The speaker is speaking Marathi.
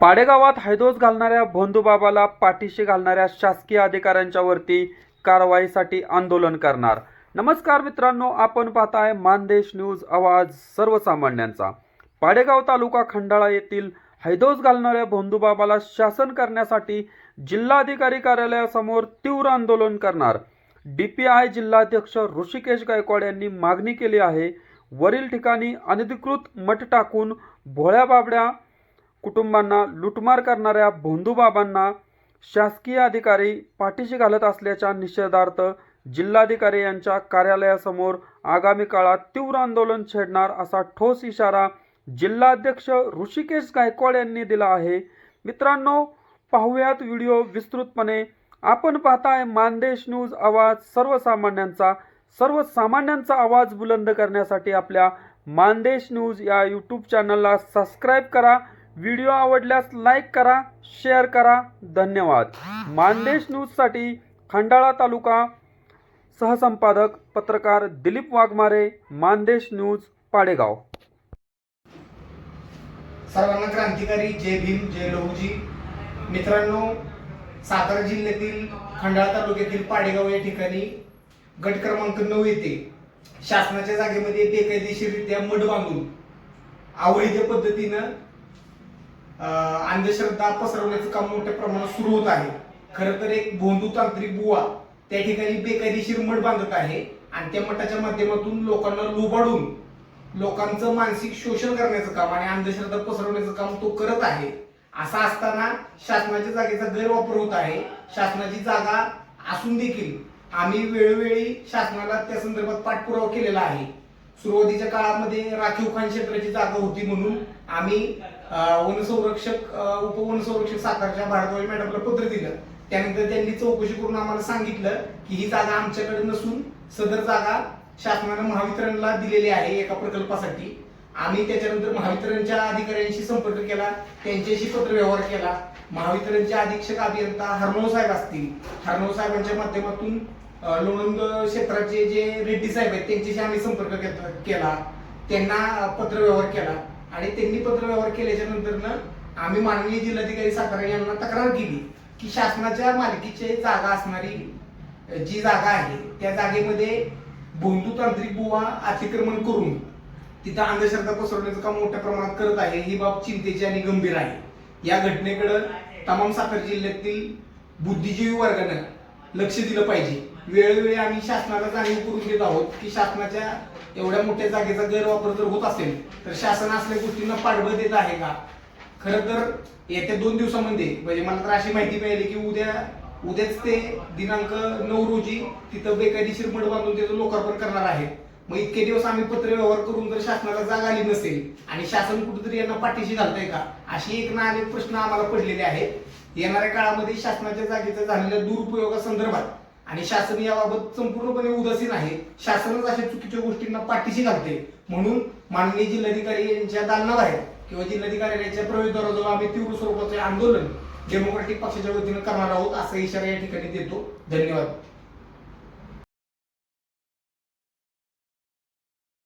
पाडेगावात हैदोस घालणाऱ्या भोंदूबाबाला पाठीशी घालणाऱ्या शासकीय अधिकाऱ्यांच्या वरती कारवाईसाठी आंदोलन करणार. नमस्कार मित्रांनो आपण पाहताय मानदेश न्यूज आवाज सर्वसामान्यांचा. पाडेगाव तालुका खंडाळा येथील हैदोस घालणाऱ्या भोंदूबाबाला शासन करण्यासाठी जिल्हाधिकारी कार्यालयासमोर तीव्र आंदोलन करणार. डी पी आय जिल्हाध्यक्ष ऋषिकेश गायकवाड यांनी मागणी केली आहे वरील ठिकाणी अनधिकृत मठ टाकून भोळ्या बाबड्या कुटुंबांना लुटमार करणाऱ्या भोंदूबाबांना शासकीय अधिकारी पाठीशी घालत असल्याच्या निषेधार्थ जिल्हाधिकारी यांच्या कार्यालयासमोर आगामी काळात तीव्र आंदोलन छेडणार असा ठोस इशारा जिल्हाध्यक्ष ऋषिकेश गायकवाड यांनी दिला आहे. मित्रांनो पाहूयात व्हिडिओ विस्तृतपणे. आपण पाहताय मानदेश न्यूज आवाज सर्वसामान्यांचा सर्वसामान्यांचा आवाज बुलंद करण्यासाठी आपल्या मानदेश न्यूज या यूट्यूब चॅनलला सबस्क्राईब करा. व्हिडिओ आवडल्यास लाईक करा शेअर करा. धन्यवाद. मानदेश न्यूजसाठी खंडाळा तालुका सहसंपादक पत्रकार दिलीप वाघमारे मानदेश न्यूज पाडेगाव. सर्वांना क्रांतिकारी जय भीम जय लहूजी. मित्रांनो सातारा जिल्ह्यातील खंडाळा तालुक्यातील पाडेगाव या ठिकाणी गट क्रमांक नऊ येथे शासनाच्या जागेमध्ये बेकायदेशीररित्या मठ बांधून अवैध पद्धतीनं अंधश्रद्धा पसरवण्याचं काम मोठ्या प्रमाणात सुरू होत आहे. खरं तर एक भोंदू तांत्रिक बुवा त्या ठिकाणी बेकायदेशीर मठ बांधत आहे आणि त्या मठाच्या माध्यमातून लोकांना लुबाडून लोकांचं मानसिक शोषण करण्याचं काम आणि अंधश्रद्धा पसरवण्याचं काम तो करत आहे. असं असताना शासनाच्या जागेचा गैरवापर होत आहे. शासनाची जागा असून देखील आम्ही वेळोवेळी शासनाला त्या संदर्भात पाठपुरावा केलेला आहे. सुरुवातीच्या काळामध्ये राखीव खान क्षेत्राची जागा होती म्हणून आम्ही वनसंरक्षक उपवनसंरक्षक सातारच्या भारद्वाज मॅडमला पत्र दिलं. त्यानंतर त्यांनी चौकशी करून आम्हाला सांगितलं की ही जागा आमच्याकडे नसून सदर जागा शासनानं महावितरणला दिलेली आहे एका प्रकल्पासाठी. आम्ही त्याच्यानंतर महावितरणच्या अधिकाऱ्यांशी संपर्क केला त्यांच्याशी पत्रव्यवहार केला. महावितरणचे अधीक्षक अभियंता हरनव साहेब असतील. हरनव साहेबांच्या माध्यमातून लोणंद क्षेत्राचे जे रेड्डी साहेब आहेत त्यांच्याशी आम्ही संपर्क केला. त्यांना पत्रव्यवहार केला. आणि त्यांनी पत्रव्यवहार केल्याच्यानंतर आम्ही माननीय जिल्हाधिकारी सातारा यांना तक्रार केली की शासनाच्या मालकीची जागा असणारी जी जागा आहे त्या जागेमध्ये बोंदू तांत्रिक बुवा अतिक्रमण करून तिथं अंधश्रद्धा पसरवण्याचं काम मोठ्या प्रमाणात करत आहे ही बाब चिंतेची आणि गंभीर आहे. या घटनेकडं तमाम सातारा जिल्ह्यातील बुद्धिजीवी वर्गानं लक्ष दिलं पाहिजे. वेळोवेळी आम्ही शासनाला जाणीव करून देत आहोत की शासनाच्या एवढ्या मोठ्या जागेचा गैरवापर जर होत असेल तर शासन असल्या गोष्टींना पाठबळ देत आहे का? खरं तर येत्या दोन दिवसामध्ये म्हणजे मला तर अशी माहिती मिळाली की उद्या उद्याच ते दिनांक नऊ रोजी तिथं बेकायदेशीर मठ बांधून त्याचं लोकार्पण करणार आहे. मग इतके दिवस आम्ही पत्र व्यवहार करून जर शासनाला जाग आली नसेल आणि शासन कुठेतरी यांना पाठीशी घालतंय का? अशी एक ना अनेक प्रश्न आम्हाला पडलेले आहेत. येणाऱ्या काळामध्ये शासनाच्या जागेचा झालेल्या दुरुपयोगासंदर्भात आणि शासन याबाबत संपूर्णपणे उदासीन आहे. शासनच अशा चुकीच्या गोष्टींना पाठीशी घालते. म्हणून माननीय जिल्हाधिकारी यांच्या दालनाबाहेर किंवा जिल्हाधिकाऱ्यांच्या प्रवेशद्वाराजवळ आम्ही तीव्र स्वरूपाचे आंदोलन डेमोक्रॅटिक पक्षाच्या वतीनं करणार आहोत असा इशारा या ठिकाणी देतो. धन्यवाद.